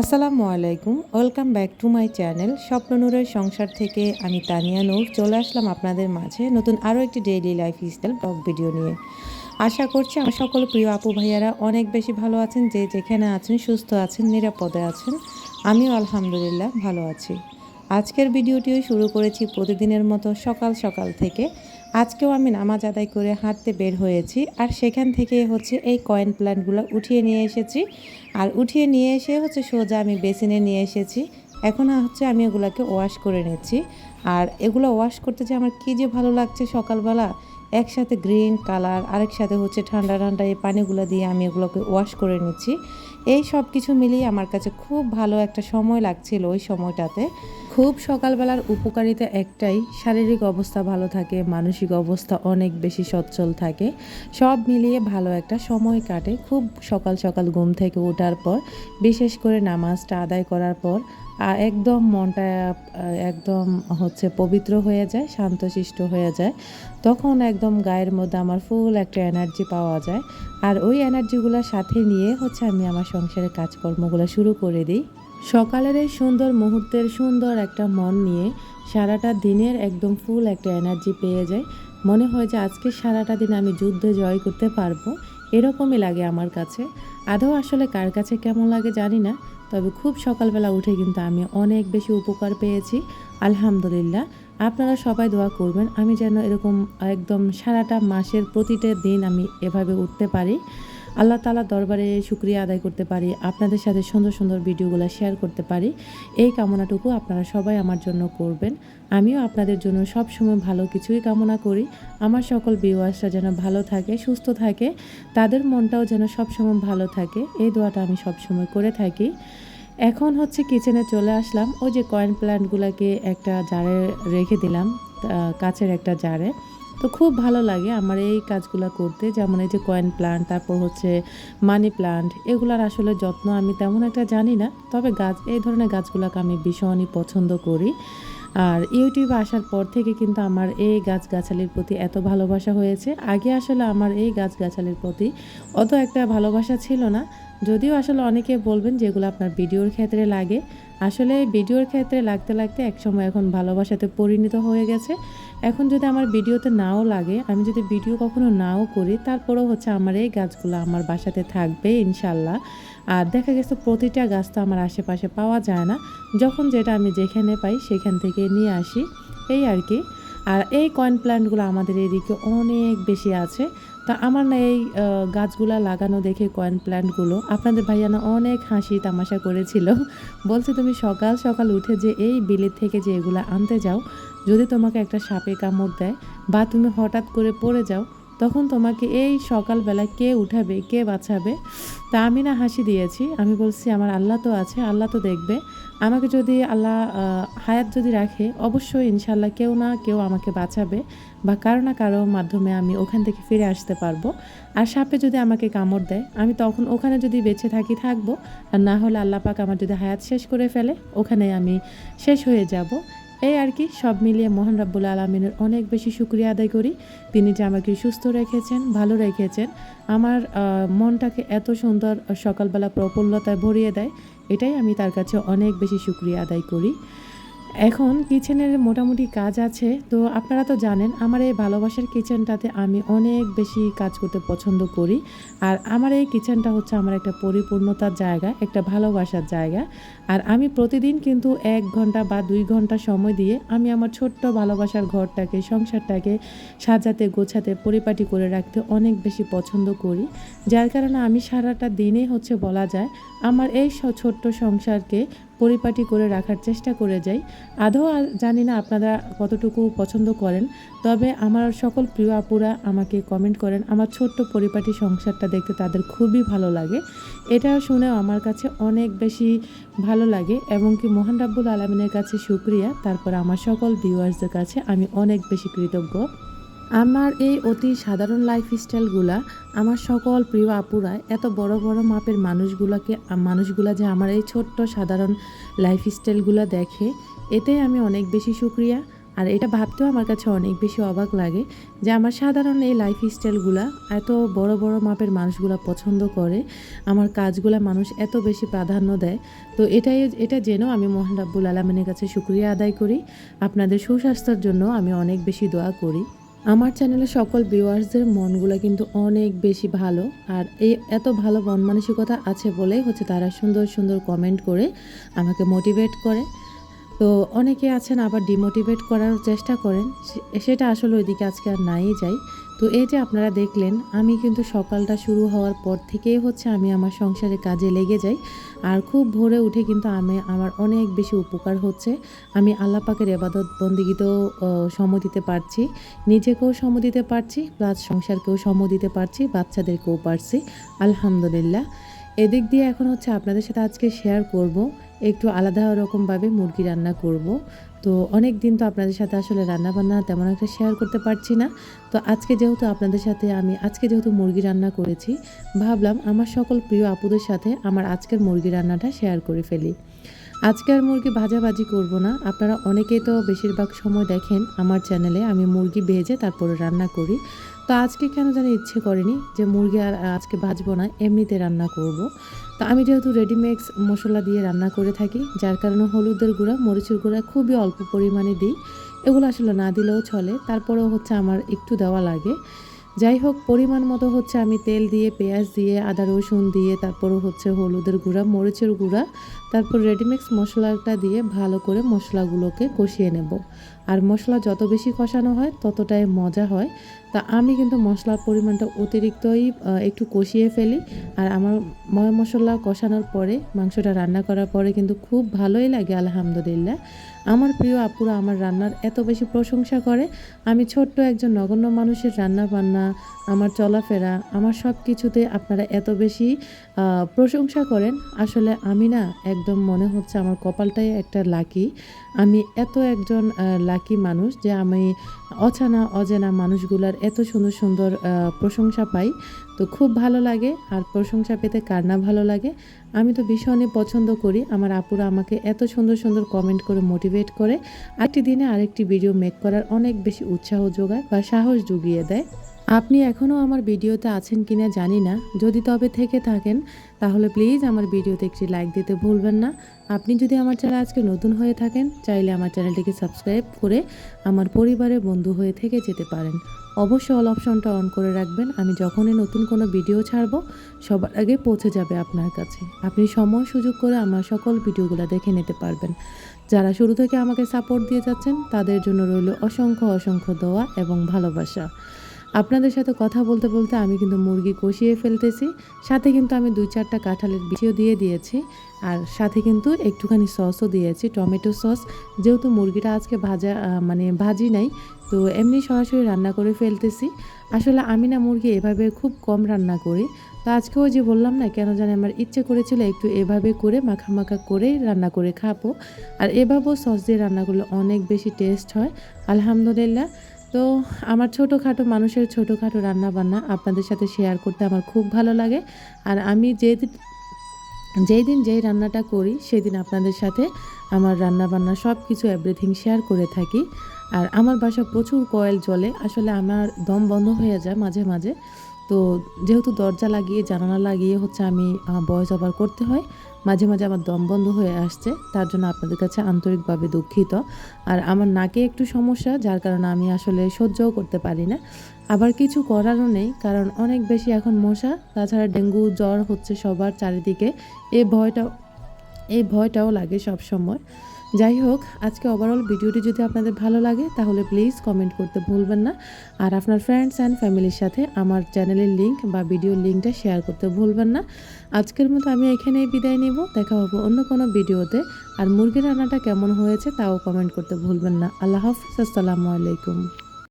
আসসালামু আলাইকুম, welcome back to my channel স্বপ্ননূরের সংসার থেকে আমি তানিয়া নূর। চলে আসলাম আপনাদের মাঝে নতুন আরও একটি daily life style blog video নিয়ে। আশা করছি আমার সকল প্রিয় আপু ভাইয়ারা অনেক বেশি ভালো আছেন, যে যেখানে আছেন, সুস্থ আছেন, নিরাপদে আছেন। আমিও আলহামদুলিল্লাহ ভালো আছি। আজকের ভিডিওটিও শুরু করেছি প্রতিদিনের মতো সকাল সকাল থেকে। আজকেও আমি নামাজ আদায় করে হাঁটতে বের হয়েছি আর সেখান থেকে হচ্ছে এই কয়েন প্ল্যান্টগুলো উঠিয়ে নিয়ে এসেছি। আর উঠিয়ে নিয়ে এসে হচ্ছে সোজা আমি বেসিনে নিয়ে এসেছি। এখন হচ্ছে আমি এগুলোকে ওয়াশ করে নিচ্ছি। আর এগুলো ওয়াশ করতে যে আমার কী যে ভালো লাগছে সকালবেলা, একসাথে গ্রিন কালার আরেক সাথে হচ্ছে ঠান্ডা ঠান্ডা এই পানিগুলো দিয়ে আমি এগুলোকে ওয়াশ করে নিচ্ছি। এই সব কিছু মিলিয়ে আমার কাছে খুব ভালো একটা সময় লাগছিল ওই সময়টাতে। খুব সকালবেলার উপকারিতা একটাই, শারীরিক অবস্থা ভালো থাকে, মানসিক অবস্থা অনেক বেশি সচ্ছল থাকে, সব মিলিয়ে ভালো একটা সময় কাটে। খুব সকাল সকাল ঘুম থেকে ওঠার পর, বিশেষ করে নামাজটা আদায় করার পর একদম মনটা একদম হচ্ছে পবিত্র হয়ে যায়, শান্তশিষ্ট হয়ে যায়। তখন একদম গায়ের মধ্যে আমার ফুল একটা এনার্জি পাওয়া যায়। আর ওই এনার্জিগুলোর সাথে নিয়ে হচ্ছে আমি আমার সংসারের কাজকর্মগুলো শুরু করে দিই। সকালের এই সুন্দর মুহূর্তের সুন্দর একটা মন নিয়ে সারাটা দিনের একদম ফুল একটা এনার্জি পেয়ে যায়। মনে হয় যে আজকে সারাটা দিন আমি যুদ্ধে জয় করতে পারব, এরকমই লাগে আমার কাছে। আদৌ আসলে কার কাছে কেমন লাগে জানি না, তবে খুব সকালবেলা উঠে কিন্তু আমি অনেক বেশি উপকার পেয়েছি। আলহামদুলিল্লাহ, আপনারা সবাই দোয়া করবেন, আমি যেন এরকম একদম সারাটা মাসের প্রতিটা দিন আমি এভাবে উঠতে পারি। আল্লাহ তালা দরবারে শুক্রিয়া আদায় করতে পারি, আপনাদের সাথে সুন্দর সুন্দর ভিডিওগুলো শেয়ার করতে পারি। এই কামনাটুকু আপনারা সবাই আমার জন্য করবেন। আমিও আপনাদের জন্য সব সময় ভালো কিছুই কামনা করি। আমার সকল ভিউয়ার্সরা যেন ভালো থাকে, সুস্থ থাকে, তাদের মনটাও যেন সবসময় ভালো থাকে। এই দোয়াটা আমি সবসময় করে থাকি। এখন হচ্ছে কিচেনে চলে আসলাম। ওই যে কয়েন প্ল্যান্টগুলোকে একটা জারে রেখে দিলাম কাছের একটা জারে তো খুব ভালো লাগে আমার এই কাজগুলো করতে। যেমন এই যে কয়েন প্লান্ট তারপর হচ্ছে মানি প্লান্ট এগুলার আসলে যত্ন আমি তেমন একটা জানি না। তবে গাছ, এই ধরনের গাছগুলোকে আমি ভীষণই পছন্দ করি। আর ইউটিউবে আসার পর থেকে কিন্তু আমার এই গাছগাছালির প্রতি এত ভালোবাসা হয়েছে। আগে আসলে আমার এই গাছগাছালির প্রতি অত একটা ভালোবাসা ছিল না। যদিও আসলে অনেকে বলবেন যেগুলো আপনার ভিডিওর ক্ষেত্রে লাগে। আসলে ভিডিওর ক্ষেত্রে লাগতে লাগতে একসময় এখন ভালোবাসাতে পরিণত হয়ে গেছে। এখন যদি আমার ভিডিওতে নাও লাগে, আমি যদি ভিডিও কখনো নাও করি, তারপরেও হচ্ছে আমার এই গাছগুলো আমার বাসাতে থাকবে ইনশাল্লাহ। আর দেখা গেছে প্রতিটা গাছ তো আমার আশেপাশে পাওয়া যায় না। যখন যেটা আমি যেখানে পাই, সেখান থেকে নিয়ে আসি। এই আর কি। আর এই কয়েন প্ল্যান্টগুলো আমাদের এদিকে অনেক বেশি আছে। তা আমার না এই গাছগুলা লাগানো দেখে কয়েন প্ল্যান্টগুলো আপনাদের ভাইয়ানা অনেক হাসি তামাশা করেছিল। বলছে, তুমি সকাল সকাল উঠে যে এই বিলের থেকে যে এগুলো আনতে যাও যদি তোমাকে একটা সাপে কামড় দেয় বা তুমি হঠাৎ করে পড়ে যাও, তখন তোমাকে এই সকালবেলা কে উঠাবে, কে বাঁচাবে? তা আমি না হাসি দিয়েছি। আমি বলছি, আমার আল্লাহ তো আছে, আল্লাহ তো দেখবে। আমাকে যদি আল্লাহ হায়াত যদি রাখে, অবশ্যই ইনশাল্লাহ কেউ না কেউ আমাকে বাঁচাবে বা কারও না কারও মাধ্যমে আমি ওখান থেকে ফিরে আসতে পারব। আর সাপে যদি আমাকে কামড় দেয়, আমি তখন ওখানে যদি বেঁচে থাকি, থাকব। আর না হলে আল্লাহ পাক আমার যদি হায়াত শেষ করে ফেলে, ওখানে আমি শেষ হয়ে যাব। এই আর কি, সব মিলিয়ে মোহন রাব্বুল আলমিনের অনেক বেশি শুক্রিয়া আদায় করি। তিনি যে আমাকে সুস্থ রেখেছেন, ভালো রেখেছেন, আমার মনটাকে এত সুন্দর সকালবেলা প্রফুল্লতায় ভরিয়ে দেয়, এটাই আমি তার কাছে অনেক বেশি শুক্রিয়া আদায় করি। এখন কিচেনের মোটামুটি কাজ আছে, তো আপনারা তো জানেন আমার এই ভালোবাসার কিচেনটাতে আমি অনেক বেশি কাজ করতে পছন্দ করি। আর আমার এই কিচেনটা হচ্ছে আমার একটা পরিপূর্ণতার জায়গা, একটা ভালোবাসার জায়গা। আর আমি প্রতিদিন কিন্তু এক ঘণ্টা বা দুই ঘণ্টা সময় দিয়ে আমি আমার ছোট্ট ভালোবাসার ঘরটাকে, সংসারটাকে সাজাতে, গোছাতে, পরিপাটি করে রাখতে অনেক বেশি পছন্দ করি। যার কারণে আমি সারাটা দিনে হচ্ছে বলা যায়, আমার এই ছোট্ট সংসারকে পরিপাটি করে রাখার চেষ্টা করে যাই। আদৌ জানি না আপনারা কতটুকু পছন্দ করেন, তবে আমার সকল প্রিয় আপুরা আমাকে কমেন্ট করেন। আমার ছোট্ট পরিপাটি সংসারটা দেখতে তাদের খুবই ভালো লাগে। এটা শুনেও আমার কাছে অনেক বেশি ভালো লাগে এবং কি মোহন রাব্বুল আলমিনের কাছে শুক্রিয়া। তারপর আমার সকল ভিউয়ার্সদের কাছে আমি অনেক বেশি কৃতজ্ঞ। আমার এই অতি সাধারণ লাইফ স্টাইলগুলা আমার সকল প্রিয় আপুরা, এত বড় বড় মাপের মানুষগুলাকে, মানুষগুলা যে আমার এই ছোট্ট সাধারণ লাইফ স্টাইলগুলা দেখে এতেই আমি অনেক বেশি সুক্রিয়া। আর এটা ভাবতেও আমার কাছে অনেক বেশি অবাক লাগে যে আমার সাধারণ এই লাইফ স্টাইলগুলা এত বড় বড় মাপের মানুষগুলা পছন্দ করে, আমার কাজগুলা মানুষ এত বেশি প্রাধান্য দেয়। তো এটাই, এটা জেনেও আমি মোহন রাব্বুল আলমিনের কাছে শুক্রিয়া আদায় করি। আপনাদের সুস্বাস্থ্যের জন্য আমি অনেক বেশি দোয়া করি। আমার চ্যানেলে সকল ভিউয়ার্সদের মনগুলো কিন্তু অনেক বেশি ভালো, আর এই এত ভালো মন মানসিকতা আছে বলেই হচ্ছে তারা সুন্দর সুন্দর কমেন্ট করে আমাকে মোটিভেট করে। তো অনেকে আছেন আবার ডিমোটিভেট করার চেষ্টা করেন সেটা আসলে ওইদিকে আজকে আর নাই যাই। তো এই যে আপনারা দেখলেন, আমি কিন্তু সকালটা শুরু হওয়ার পর থেকেই হচ্ছে আমি আমার সংসারে কাজে লেগে যাই। আর খুব ভোরে উঠে কিন্তু আমি আমার অনেক বেশি উপকার হচ্ছে। আমি আল্লাহ পাকের এবাদত বন্দিগিতেও সময় দিতে পারছি। নিজেকেও সময় দিতে পারছি, প্লাস সংসারকেও সময় দিতে পারছি, বাচ্চাদেরকেও পারছি। আলহামদুলিল্লাহ। এদিক দিয়ে এখন হচ্ছে আপনাদের সাথে আজকে শেয়ার করব। একটু আলাদা রকমভাবে মুরগি রান্না করব। তো অনেক দিন তো আপনাদের সাথে আসলে রান্নাবান্না তেমন একটা শেয়ার করতে পারছি না। তো আজকে যেহেতু আপনাদের সাথে আমি, আজকে যেহেতু মুরগি রান্না করেছি, ভাবলাম আমার সকল প্রিয় আপুদের সাথে আমার আজকের মুরগি রান্নাটা শেয়ার করে ফেলি। আজকে আর মুরগি ভাজাভাজি করব না। আপনারা অনেকেই তো বেশিরভাগ সময় দেখেন আমার চ্যানেলে আমি মুরগি ভেজে তারপরে রান্না করি। তো আজকে কেন জানি ইচ্ছে করেনি যে মুরগি আর আজকে ভাজবো না, এমনিতে রান্না করব। তো আমি যেহেতু রেডিমেক্স মশলা দিয়ে রান্না করে থাকি, যার কারণে হলুদের গুঁড়া, মরিচের গুঁড়া খুবই অল্প পরিমাণে দিই এগুলো আসলে না দিলেও চলে, তারপরেও হচ্ছে আমার একটু দেওয়া লাগে যাই হোক, পরিমাণ মতো হচ্ছে আমি তেল দিয়ে, পেঁয়াজ দিয়ে, আদা রসুন দিয়ে, তারপরও হচ্ছে হলুদের গুঁড়া, মরিচের গুঁড়া তারপর রেডিমিক্স মশলাটা দিয়ে ভালো করে মশলাগুলোকে কষিয়ে নেব। আর মশলা যত বেশি কষানো হয়, ততটাই মজা হয়। তা আমি কিন্তু মশলার পরিমাণটা অতিরিক্তই একটু কষিয়ে ফেলি। আর আমার ময় মশলা কষানোর পরে, মাংসটা রান্না করার পরে কিন্তু খুব ভালোই লাগে, আলহামদুলিল্লাহ। আমার প্রিয় আপুরা, আমার রান্নার এত বেশি প্রশংসা করে। আমি ছোট্ট একজন নগণ্য মানুষের রান্না বান্না, আমার চলাফেরা, আমার সব কিছুতে আপনারা এত বেশি প্রশংসা করেন। আসলে আমি না একদম মনে হচ্ছে আমার কপালটাই একটা লাকি। আমি এত একজন লাকি মানুষ যে আমি অচানা, অজেনা মানুষগুলার এত সুন্দর সুন্দর প্রশংসা পাই। তো খুব ভালো লাগে আর প্রশংসা পেতে কার না ভালো লাগে? আমি তো ভীষণই পছন্দ করি। আমার আপুরা আমাকে এত সুন্দর সুন্দর কমেন্ট করে মোটিভেট করে। আরেকটি দিনে আরেকটি ভিডিও মেক করার অনেক বেশি উৎসাহ যোগায় বা সাহস জুগিয়ে দেয়। আপনি এখনও আমার ভিডিওতে আছেন কিনা জানি না। যদি তবে থেকে থাকেন, তাহলে প্লিজ আমার ভিডিওতে একটি লাইক দিতে ভুলবেন না। আপনি যদি আমার চ্যানেল আজকে নতুন হয়ে থাকেন, চাইলে আমার চ্যানেলটিকে সাবস্ক্রাইব করে আমার পরিবারের বন্ধু হয়ে থেকে যেতে পারেন। অবশ্যই অল অপশনটা অন করে রাখবেন। আমি যখনই নতুন কোনো ভিডিও ছাড়বো, সবার আগে পৌঁছে যাবে আপনার কাছে। আপনি সময় সুযোগ করে আমার সকল ভিডিওগুলো দেখে নিতে পারবেন। যারা শুরু থেকে আমাকে সাপোর্ট দিয়ে যাচ্ছেন, তাদের জন্য রইল অসংখ্য অসংখ্য দোয়া এবং ভালোবাসা। আপনাদের সাথে কথা বলতে বলতে আমি কিন্তু মুরগি কষিয়ে ফেলতেছি, সাথে কিন্তু আমি দুই চারটা কাঁঠালের বিচিও দিয়ে দিয়েছি, আর সাথে কিন্তু একটুখানি সসও দিয়েছি, টমেটো সস। যেহেতু মুরগিটা আজকে ভাজা মানে ভাজি নাই, তো এমনি সরাসরি রান্না করে ফেলতেছি। আসলে আমি না মুরগি এভাবে খুব কম রান্না করি, তো আজকেও যে বললাম না, কেন জানি আমার ইচ্ছে করেছিল একটু এভাবে করে মাখা করে রান্না করে খাব। আর এভাবেও সস দিয়ে রান্না করলে অনেক বেশি টেস্ট হয়, আলহামদুলিল্লাহ। তো আমার ছোটোখাটো মানুষের ছোটোখাটো রান্না বান্না আপনাদের সাথে শেয়ার করতে আমার খুব ভালো লাগে। আর আমি যে যেই দিন যেই রান্নাটা করি, সেদিন আপনাদের সাথে আমার রান্না বান্না সব কিছু এভরিথিং শেয়ার করে থাকি। আর আমার বাসা প্রচুর কয়েল জলে আসলে আমার দম বন্ধ হয়ে যায় মাঝে মাঝে। তো যেহেতু দরজা লাগিয়ে, জানালা লাগিয়ে হচ্ছে আমি বয়স ওভার করতে হয় মাঝে মাঝে আমার দম বন্ধ হয়ে আসছে, তার জন্য আপনাদের কাছে আন্তরিকভাবে দুঃখিত। আর আমার নাকে একটু সমস্যা, যার কারণে আমি আসলে সহ্যও করতে পারি না। আবার কিছু করারও নেই, কারণ অনেক বেশি এখন মশা, তাছাড়া ডেঙ্গু জ্বর হচ্ছে সবার চারিদিকে। এই ভয়টাও এই ভয়টাও লাগে সব সময় যাই হোক, আজকে ওভারঅল ভিডিওটি যদি আপনাদের ভালো লাগে, তাহলে প্লিজ কমেন্ট করতে ভুলবেন না। আর আপনার ফ্রেন্ডস অ্যান্ড ফ্যামিলির সাথে আমার চ্যানেলের লিঙ্ক বা ভিডিওর লিঙ্কটা শেয়ার করতে ভুলবেন না। আজকের মতো আমি এখানেই বিদায় নেব। দেখা হব অন্য কোনো ভিডিওতে আর মুরগির রান্নাটা কেমন হয়েছে, তাও কমেন্ট করতে ভুলবেন না। আল্লাহ হাফিজ, আসসালামু আলাইকুম।